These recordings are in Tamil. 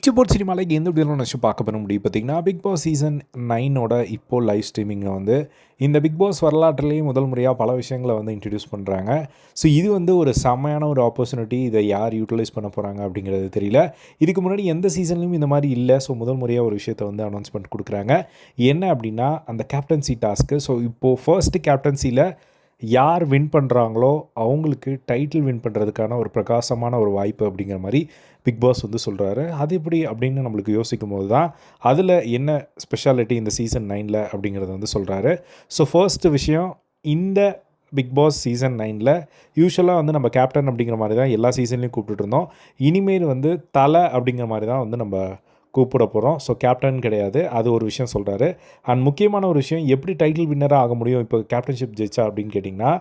பிக்சர் போர்ட் சினிமாலைக்கு எந்த வீடியோவில் நினச்சி பார்க்க பண்ண முடியும். பார்த்தீங்கன்னா பிக் பாஸ் சீசன் நைனோட இப்போது லைவ் ஸ்ட்ரீமிங்கில் வந்து இந்த பிக் பாஸ் வரலாற்றுலேயும் முதல் முறையாக பல விஷயங்களை வந்து இன்ட்ரடியூஸ் பண்ணுறாங்க ஸோ இது வந்து ஒரு செம்மையான ஒரு ஆப்பர்ச்சுனிட்டி இதை யார் யூட்டிலைஸ் பண்ண போகிறாங்க அப்படிங்கிறது தெரியல. இதுக்கு முன்னாடி எந்த சீசன்லையும் இந்த மாதிரி இல்லை. ஸோ முதல் முறையாக ஒரு விஷயத்தை வந்து அனௌன்ஸ்மெண்ட் கொடுக்குறாங்க. என்ன அப்படின்னா அந்த கேப்டன்சி டாஸ்க்கு ஸோ இப்போது ஃபர்ஸ்ட்டு கேப்டன்சியில் யார் வின் பண்ணுறாங்களோ அவங்களுக்கு டைட்டில் வின் பண்ணுறதுக்கான ஒரு பிரகாசமான ஒரு வாய்ப்பு அப்படிங்கிற மாதிரி பிக் பாஸ் வந்து சொல்கிறாரு அது எப்படி அப்படின்னு நம்மளுக்கு யோசிக்கும் போது தான் அதில் என்ன ஸ்பெஷாலிட்டி இந்த சீசன் நைனில் அப்படிங்கிறத வந்து சொல்கிறாரு ஸோ ஃபர்ஸ்ட் விஷயம் இந்த பிக் பாஸ் சீசன் நைனில் யூஸ்வலாக வந்து நம்ம கேப்டன் அப்படிங்கிற மாதிரி தான் எல்லா சீசன்லேயும் கூப்பிட்டுட்டு இருந்தோம். இனிமேல் வந்து தலை அப்படிங்கிற மாதிரி தான் வந்து நம்ம கூப்பிட போகிறோம் ஸோ கேப்டன் கிடையாது. அது ஒரு விஷயம் சொல்கிறாரு அண்ட் முக்கியமான ஒரு விஷயம் எப்படி டைட்டில் வின்னராக ஆக முடியும்? இப்போ கேப்டன்ஷிப் ஜெயிச்சா அப்படின்னு கேட்டிங்கன்னா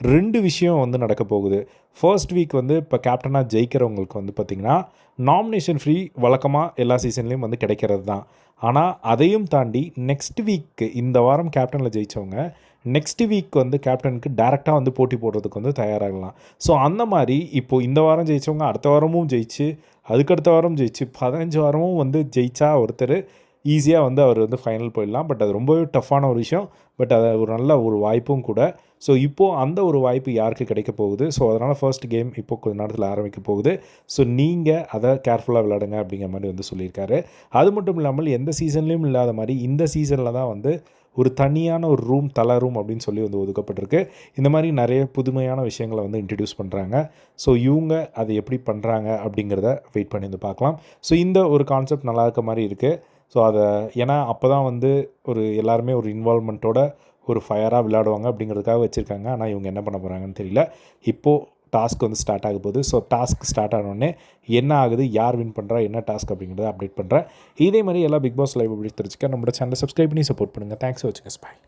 ரெண்டு விஷயம் வந்து நடக்க போகுது. ஃபர்ஸ்ட் வீக் வந்து இப்போ கேப்டனாக ஜெயிக்கிறவங்களுக்கு வந்து பார்த்திங்கன்னா நாமினேஷன் ஃப்ரீ வழக்கமாக எல்லா சீசன்லேயும் வந்து கிடைக்கிறது தான். ஆனால் அதையும் தாண்டி நெக்ஸ்ட் வீக்கு இந்த வாரம் கேப்டனில் ஜெயித்தவங்க நெக்ஸ்ட் வீக் வந்து கேப்டனுக்கு டேரெக்டாக வந்து போட்டி போடுறதுக்கு வந்து தயாராகலாம். ஸோ அந்த மாதிரி இப்போது இந்த வாரம் ஜெயித்தவங்க அடுத்த வாரமும் ஜெயிச்சு அதுக்கடுத்த வாரம் ஜெயிச்சு பதினஞ்சு வாரமும் வந்து ஜெயிச்சா ஒருத்தர் ஈஸியாக வந்து அவர் வந்து ஃபைனல் போயிடலாம். பட் அது ரொம்பவே டஃப்பான ஒரு விஷயம். பட் அது ஒரு நல்ல ஒரு வாய்ப்பும் கூட. ஸோ இப்போது அந்த ஒரு வாய்ப்பு யாருக்கு கிடைக்க போகுது? ஸோ அதனால் ஃபர்ஸ்ட் கேம் இப்போ கொஞ்ச நேரத்தில் ஆரம்பிக்க போகுது. ஸோ நீங்கள் அதை கேர்ஃபுல்லாக விளையாடுங்க அப்படிங்கிற மாதிரி வந்து சொல்லியிருக்காரு. அது மட்டும் இல்லாமல் எந்த சீசன்லேயும் இல்லாத மாதிரி இந்த சீசனில் தான் வந்து ஒரு தனியான ஒரு ரூம் தலை ரூம் அப்படின்னு சொல்லி வந்து ஒதுக்கப்பட்டிருக்கு. இந்த மாதிரி நிறைய புதுமையான விஷயங்களை வந்து இன்ட்ரடியூஸ் பண்ணுறாங்க ஸோ இவங்க அதை எப்படி பண்ணுறாங்க அப்படிங்கிறத வெயிட் பண்ணி வந்து பார்க்கலாம். ஸோ இந்த ஒரு கான்செப்ட் நல்லா இருக்க மாதிரி இருக்குது ஸோ அதை ஏன்னா அப்போ தான் வந்து ஒரு எல்லாருமே ஒரு இன்வால்மெண்ட்டோட ஒரு ஃபயராக விளையாடுவாங்க அப்படிங்கிறதுக்காக வச்சுருக்காங்க. ஆனால் இவங்க என்ன பண்ண போகிறாங்கன்னு தெரியல. இப்போது டாஸ்க் வந்து ஸ்டார்ட் ஆக போகுது. ஸோ டாஸ்க் ஸ்டார்ட் ஆனோடனே என்ன ஆகுது? யார் வின் பண்ணுறா என்ன டாஸ்க் அப்படிங்கிறத அப்டேட் பண்ணுறேன் இதே மாதிரி எல்லா பிக் பாஸ் லைவ் அப்படி தெரிஞ்சுக்க நம்மளோட சேனலை சப்ஸ்கிரைப் பண்ணி சப்போர்ட் பண்ணுங்கள் தேங்க்ஸ் வச்சுங்க பாய்